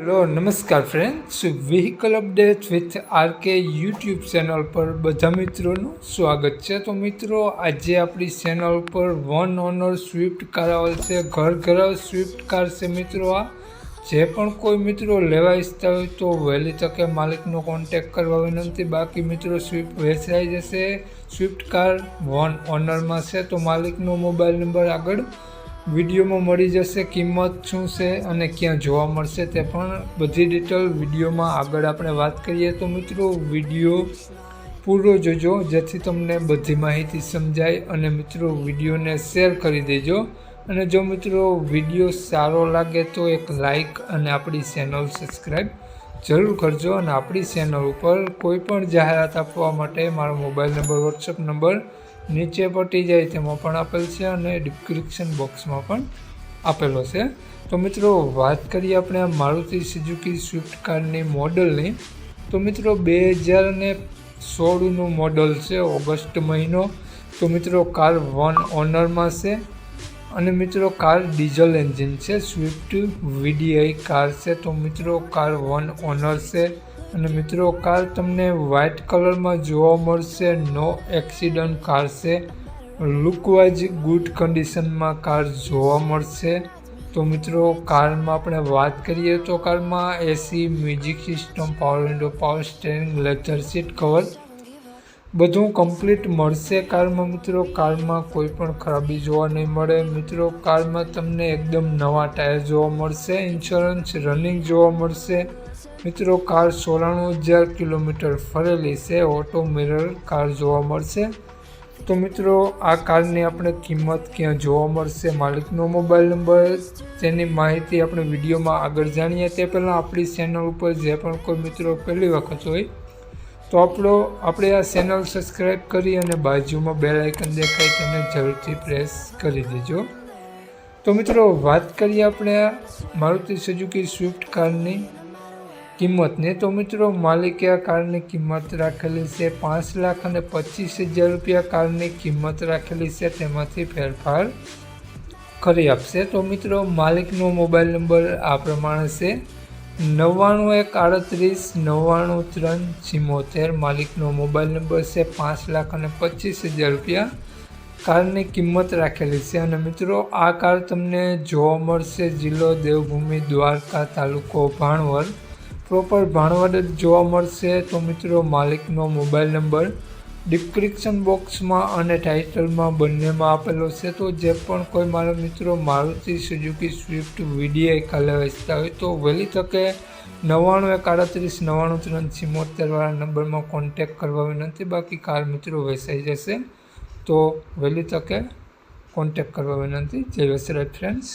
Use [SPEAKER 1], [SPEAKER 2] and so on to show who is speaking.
[SPEAKER 1] Hello, નમસ્કાર friends vehicle update with RK YouTube channel પર બધા મિત્રોનું સ્વાગત છે. તો મિત્રો, આજે આપણી ચેનલ પર વન ઓનર સ્વિફ્ટ કાર આવેલ છે. ઘર ઘર સ્વિફ્ટ કાર છે મિત્રો આ. જે પણ કોઈ મિત્રો લેવા ઈચ્છતા હોય તો વહેલી તકે માલિકનો કોન્ટેક કરવા વિનંતી. બાકી મિત્રો સ્વિફ્ટ વેચાઈ જશે. સ્વિફ્ટ કાર વન ઓનરમાં છે. તો માલિકનો મોબાઈલ નંબર આગળ વિડીયોમાં મળી જશે કિંમત શું છે અને ક્યાં જોવા મળશે તે પણ બધી ડિટેલ વિડીયોમાં આગળ આપણે વાત કરીએ. તો મિત્રો, વીડિયો પૂરો જોજો, જેથી તમને બધી માહિતી સમજાય અને મિત્રો, વિડીયોને શેર કરી દેજો. અને જો મિત્રો, વીડિયો સારો લાગે તો એક લાઈક અને આપણી ચેનલ સબસ્ક્રાઈબ જરૂર કરજો અને આપણી ચેનલ ઉપર કોઈ પણ જાહેરાત આપવા માટે મારો મોબાઈલ નંબર વોટ્સઅપ નંબર નીચે પટી જાય તેમાં પણ આપેલ છે અને ડિસ્ક્રિપ્શન બોક્સમાં પણ આપેલો છે. તો મિત્રો, વાત કરીએ આપણે આ મારુતિ સુઝુકી સ્વિફ્ટ કારની મોડલની. તો મિત્રો, બે હજાર અને સોળનું મોડલ છે, ઓગસ્ટ મહિનો. તો મિત્રો, કાર વન ઓનરમાં છે. અને મિત્રો, કાર ડીઝલ એન્જિન છે સ્વિફ્ટ વીડીઆઈ કાર છે. તો મિત્રો, કાર વન ઓનર છે. અને મિત્રો કાર તમને વ્હાઇટ કલરમાં જોવા મળશે નો એક્સિડન્ટ કાર છે. લુકવાઇઝ ગુડ કન્ડિશનમાં કાર જોવા મળશે. તો મિત્રો, કારમાં આપણે વાત કરીએ તો કારમાં AC music system power window power steering leather seat cover બધું કમ્પ્લીટ મળશે કારમાં મિત્રો. કારમાં કોઈ પણ ખરાબી જોવા નહીં મળે. મિત્રો, કારમાં તમને એકદમ નવા ટાયર જોવા મળશે. ઇન્સ્યોરન્સ રનિંગ જોવા મળશે. મિત્રો, કાર સોળાણું હજાર કિલોમીટર ફરેલી છે. ઓટો મિરર કાર જોવા મળશે. તો મિત્રો, આ કારની આપણે કિંમત ક્યાં જોવા મળશે? માલિકનો મોબાઈલ નંબર, તેની માહિતી આપણે વિડીયોમાં આગળ જાણીએ. તે પહેલાં આપણી ચેનલ ઉપર જે પણ કોઈ મિત્રો પહેલી વખત હોય, તો આપણો, આપણે આ ચેનલ સબસ્ક્રાઈબ કરી અને બાજુમાં બે લાઇકન દેખાય તેને જરૂરથી પ્રેસ કરી દેજો. તો મિત્રો, વાત કરીએ આપણે આ મારુતિ સુઝુકી સ્વિફ્ટ કારની. કિંમતની તો મિત્રો માલિકે આ કારની કિંમત રાખેલી છે પાંચ લાખ અને પચીસ હજાર રૂપિયા કારની કિંમત રાખેલી છે તેમાંથી ફેરફાર કરી આપશે. તો મિત્રો માલિકનો મોબાઈલ નંબર આ પ્રમાણે છે. નવ્વાણું એક આડત્રીસ નવ્વાણું ત્રણ ચિમોતેર. માલિકનો મોબાઈલ નંબર છે પાંચ લાખ અને પચીસ હજાર રૂપિયા કારની કિંમત રાખેલી છે. અને મિત્રો આ કાર તમને જોવા મળશે જિલ્લો દેવભૂમિ દ્વારકા તાલુકો ભાણવર પ્રોપર ભાણવડ જોવા મળશે તો મિત્રો માલિકનો મોબાઈલ નંબર ડિસ્ક્રિપ્શન બોક્સમાં અને ટાઇટલમાં બંનેમાં આપેલો છે. તો જે પણ કોઈ મારા મિત્રો મારુતિ સુઝુકી સ્વિફ્ટ વીડીઆઈ કાલે વેચતા હોય તો વહેલી તકે નવ્વાણું એક આડત્રીસ નવ્વાણું ત્રણ ચિમોતેરવાળા નંબરમાં કોન્ટેક કરવા વિનંતી. બાકી કાર મિત્રો વેચાઈ જશે તો વહેલી તકે કોન્ટેક કરવા વિનંતી. જય વસરાજ ફ્રેન્ડ્સ.